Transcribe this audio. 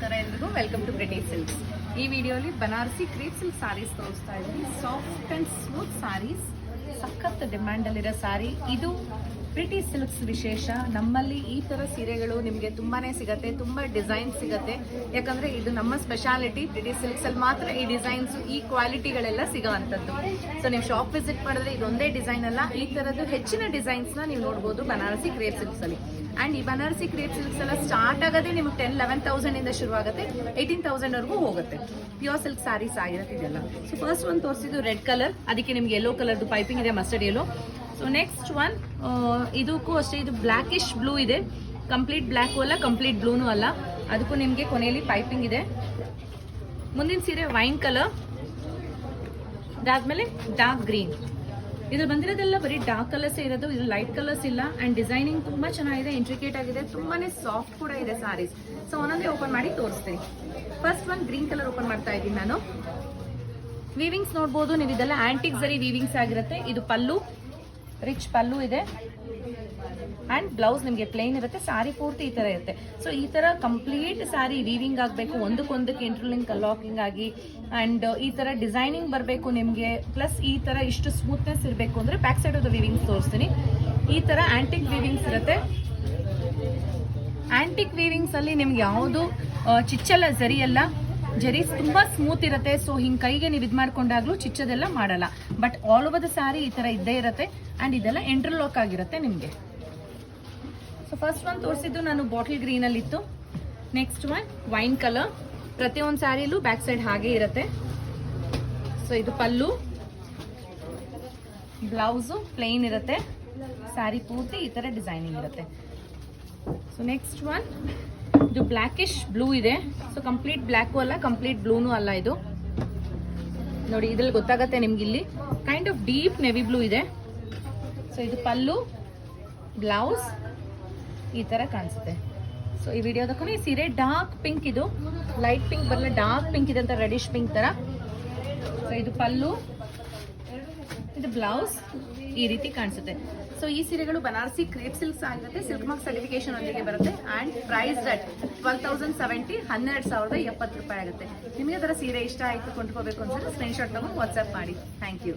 ನಮಸ್ಕಾರ ಎಲ್ರಿಗೂ. Welcome to British silks ಈ ವಿಡಿಯೋಲಿ ಬನಾರಸಿ ಕ್ರೀಪ್ ಸಿಲ್ಕ್ ಸಾರೀಸ್ ತೋರಿಸ್ತಾ ಇದ್ದೀನಿ. ಸಾಫ್ಟ್ ಅಂಡ್ ಸ್ಮೂತ್ ಸಾರೀಸ್ ಸಖತ್ ಡಿಮ್ಯಾಂಡಲ್ಲಿರೋ ಸಾರಿ ಇದು ಬ್ರಿಟಿಷ್ ಸಿಲ್ಕ್ಸ್ ವಿಶೇಷ. ನಮ್ಮಲ್ಲಿ ಈ ಥರ ಸೀರೆಗಳು ನಿಮಗೆ ತುಂಬಾನೇ ಸಿಗತ್ತೆ, ತುಂಬ ಡಿಸೈನ್ ಸಿಗತ್ತೆ. ಯಾಕಂದ್ರೆ ಇದು ನಮ್ಮ ಸ್ಪೆಷಾಲಿಟಿ ಪ್ರಿಟಿ ಸಿಲ್ಕ್ಸ್ ಅಲ್ಲಿ ಮಾತ್ರ ಈ ಡಿಸೈನ್ಸ್ ಈ ಕ್ವಾಲಿಟಿಗಳೆಲ್ಲ ಸಿಗೋವಂಥದ್ದು. ಸೊ ನೀವು ಶಾಪ್ ವಿಸಿಟ್ ಮಾಡಿದ್ರೆ ಇದೊಂದೇ ಡಿಸೈನ್ ಅಲ್ಲ, ಈ ಥರದ್ದು ಹೆಚ್ಚಿನ ಡಿಸೈನ್ಸ್ನ ನೀವು ನೋಡ್ಬೋದು ಬನಾರಸಿ ಕ್ರೇಪ್ ಸಿಲ್ಕ್ಸ್ ಅಲ್ಲಿ. ಅಂಡ್ ಈ ಬನಾರಸಿ ಕ್ರೇಪ್ ಸಿಲ್ಕ್ಸ್ ಎಲ್ಲ ಸ್ಟಾರ್ಟ್ ಆಗೋದೇ ನಿಮ್ಗೆ ಟೆನ್ ಲೆವೆನ್ ಇಂದ ಶುರು ಆಗುತ್ತೆ ಏಯ್ಟೀನ್ ತೌಸಂಡ್ ವರೆಗೂ ಹೋಗುತ್ತೆ. ಪ್ಯೂರ್ ಸಿಲ್ಕ್ ಸ್ಯಾರೀಸ್ ಆಗಿರುತ್ತೆ ಇದೆಲ್ಲ. ಸೊ ಫಸ್ಟ್ ಒಂದು ತೋರಿಸಿದ್ದು ರೆಡ್ ಕಲರ್ ಅದಕ್ಕೆ ನಿಮ್ಗೆ ಯೆಲ್ಲೋ ಕಲರ್ದು ಪೈಪಿಂಗ್ ಇದೆ mustard yellow so next one ಇದಕ್ಕೂ ಅಷ್ಟೇ, ಇದು ಬ್ಲ್ಯಾಕಿಶ್ ಬ್ಲೂ ಇದೆ. ಕಂಪ್ಲೀಟ್ ಬ್ಲ್ಯಾಕು ಅಲ್ಲ ಕಂಪ್ಲೀಟ್ ಬ್ಲೂನು ಅಲ್ಲ. ಅದಕ್ಕೂ ನಿಮಗೆ ಕೊನೆಯಲ್ಲಿ ಪೈಪಿಂಗ್ ಇದೆ. ಮುಂದಿನ ಸೀರೆ ವೈನ್ ಕಲರ್ ಅದಾದ್ಮೇಲೆ ಡಾರ್ಕ್ ಗ್ರೀನ್ ಇದು ಬಂದಿರೋದೆಲ್ಲ ಬರೀ ಡಾರ್ಕ್ ಕಲರ್ಸ್ ಇರೋದು, ಇದು ಲೈಟ್ ಕಲರ್ಸ್ ಇಲ್ಲ. ಅಂಡ್ ಡಿಸೈನಿಂಗ್ ತುಂಬಾ ಚೆನ್ನಾಗಿದೆ ಇಂಟ್ರಿಕೇಟ್ ಆಗಿದೆ, ತುಂಬಾನೇ ಸಾಫ್ಟ್ ಕೂಡ ಇದೆ ಸಾರೀಸ್ ಸೊ ಒಂದೊಂದೇ ಓಪನ್ ಮಾಡಿ ತೋರಿಸ್ತೀನಿ. ಫಸ್ಟ್ ಒಂದು ಗ್ರೀನ್ ಕಲರ್ ಓಪನ್ ಮಾಡ್ತಾ ಇದ್ದೀನಿ ನಾನು. ವೀವಿಂಗ್ಸ್ ನೋಡ್ಬೋದು, ನೀವು ಇದೆಲ್ಲ ಆಂಟಿಕ್ ಸರಿ ವೀವಿಂಗ್ಸ್ ಆಗಿರುತ್ತೆ. ಇದು ಪಲ್ಲು. ರಿಚ್ ಪಲ್ಲು ಇದೆ. ಅಂಡ್ ಬ್ಲೌಸ್ ನಿಮಗೆ ಪ್ಲೇನ್ ಇರುತ್ತೆ ಸಾರಿ ಪೂರ್ತಿ ಈ ತರ ಇರುತ್ತೆ. ಸೊ ಈ ತರ ಕಂಪ್ಲೀಟ್ ಸಾರಿ ರೀವಿಂಗ್ ಆಗಬೇಕು, ಒಂದಕ್ಕೊಂದಕ್ಕೆ ಇಂಟರ್ಲಿಂಕ್ ಕಲ್ಲಾಕಿಂಗ್ ಆಗಿ ಅಂಡ್ ಈ ತರ ಡಿಸೈನಿಂಗ್ ಬರಬೇಕು ನಿಮಗೆ ಪ್ಲಸ್ ಈ ತರ ಇಷ್ಟು ಸ್ಮೂತ್ನೆಸ್ ಇರಬೇಕು ಅಂದ್ರೆ ಬ್ಯಾಕ್ ಸೈಡ್ ಆಫ್ ವೀವಿಂಗ್ಸ್ ತೋರಿಸ್ತೀನಿ. ಈ ತರ ಆಂಟಿಕ್ ವೀವಿಂಗ್ಸ್ ಇರುತ್ತೆ. ಆಂಟಿಕ್ ವೀವಿಂಗ್ಸಲ್ಲಿ ನಿಮ್ಗೆ ಯಾವುದು ಚಿಚ್ಚಲ್ಲ ಜರಿ ಎಲ್ಲ ಜರಿ ತುಂಬಾ ಸ್ಮೂತ್ ಇರುತ್ತೆ. ಸೊ ಹಿಂಗೆ ಕೈಗೆ ನೀವು ಇದು ಮಾಡ್ಕೊಂಡಾಗ್ಲೂ ಚಿಚ್ಚದೆಲ್ಲ ಮಾಡಲ್ಲ. But all over the sari ಈ ತರ ಇದ್ದೇ ಇರುತ್ತೆ. ಅಂಡ್ ಇದೆಲ್ಲ ಎಂಟ್ರಲಾಕ್ ಆಗಿರುತ್ತೆ ನಿಮಗೆ. ಸೊ ಫಸ್ಟ್ ಒನ್ ತೋರಿಸಿದ್ದು ನಾನು ಬಾಟಲ್ ಗ್ರೀನ್ ಅಲ್ಲಿ ಇತ್ತು ನೆಕ್ಸ್ಟ್ ಒನ್ ವೈನ್ ಕಲರ್ ಪ್ರತಿಯೊಂದು ಸ್ಯಾರಿಲೂ ಬ್ಯಾಕ್ ಸೈಡ್ ಹಾಗೆ ಇರುತ್ತೆ. ಸೊ ಇದು ಪಲ್ಲು. ಬ್ಲೌಸು ಪ್ಲೇನ್ ಇರುತ್ತೆ. ಸಾರಿ ಪೂರ್ತಿ ಈ ತರ ಡಿಸೈನಿಂಗ್ ಇರುತ್ತೆ. ಸೊ ನೆಕ್ಸ್ಟ್ ಒನ್ ಇದು ಬ್ಲ್ಯಾಕಿಶ್ ಬ್ಲೂ ಇದೆ. ಸೊ ಕಂಪ್ಲೀಟ್ ಬ್ಲ್ಯಾಕು ಅಲ್ಲ ಕಂಪ್ಲೀಟ್ ಬ್ಲೂನು ಅಲ್ಲ ಇದು. ನೋಡಿ, ಇದ್ರಲ್ಲಿ ಗೊತ್ತಾಗತ್ತೆ ನಿಮ್ಗೆ ಇಲ್ಲಿ kind of deep navy blue ಇದೆ. ಸೊ ಇದು ಪಲ್ಲು ಬ್ಲೌಸ್ ಈ ತರ ಕಾಣಿಸುತ್ತೆ. ಸೊ ಈ ವಿಡಿಯೋದ ಕೊನೆ ಈ ಸೀರೆ ಡಾರ್ಕ್ ಪಿಂಕ್ ಇದು. ಲೈಟ್ ಪಿಂಕ್ ಬರಲ್ಲ ಡಾರ್ಕ್ ಪಿಂಕ್ ಇದೆ ಅಂತ ರೆಡಿಶ್ ಪಿಂಕ್ ತರ. ಸೊ ಇದು ಪಲ್ಲು. ಇದು ಬ್ಲೌಸ್ ಈ ರೀತಿ ಕಾಣಿಸುತ್ತೆ. ಸೊ ಈ ಸೀರೆಗಳು ಬನಾರಸಿ ಕ್ರೇಪ್ ಸಿಲ್ಕ್ಸ್ ಆಗಿರುತ್ತೆ. ಸಿಲ್ಕ್ ಮಾರ್ಕ್ ಸರ್ಟಿಫಿಕೇಶನ್ ಒಂದಿಗೆ ಬರುತ್ತೆ. And price at twelve thousand seventy ಹನ್ನೆರಡು ಸಾವಿರದ ಎಪ್ಪತ್ತು ರೂಪಾಯಿ ಆಗುತ್ತೆ. ನಿಮಗೆ ಅದರ ಸೀರೆ ಇಷ್ಟ ಆಯಿತು ಕೊಂಡ್ಕೋಬೇಕು ಅಂತ ಸ್ಕ್ರೀನ್ಶಾಟ್ ತಗೊಂಡು ವಾಟ್ಸ್ಆಪ್ ಮಾಡಿ. Thank you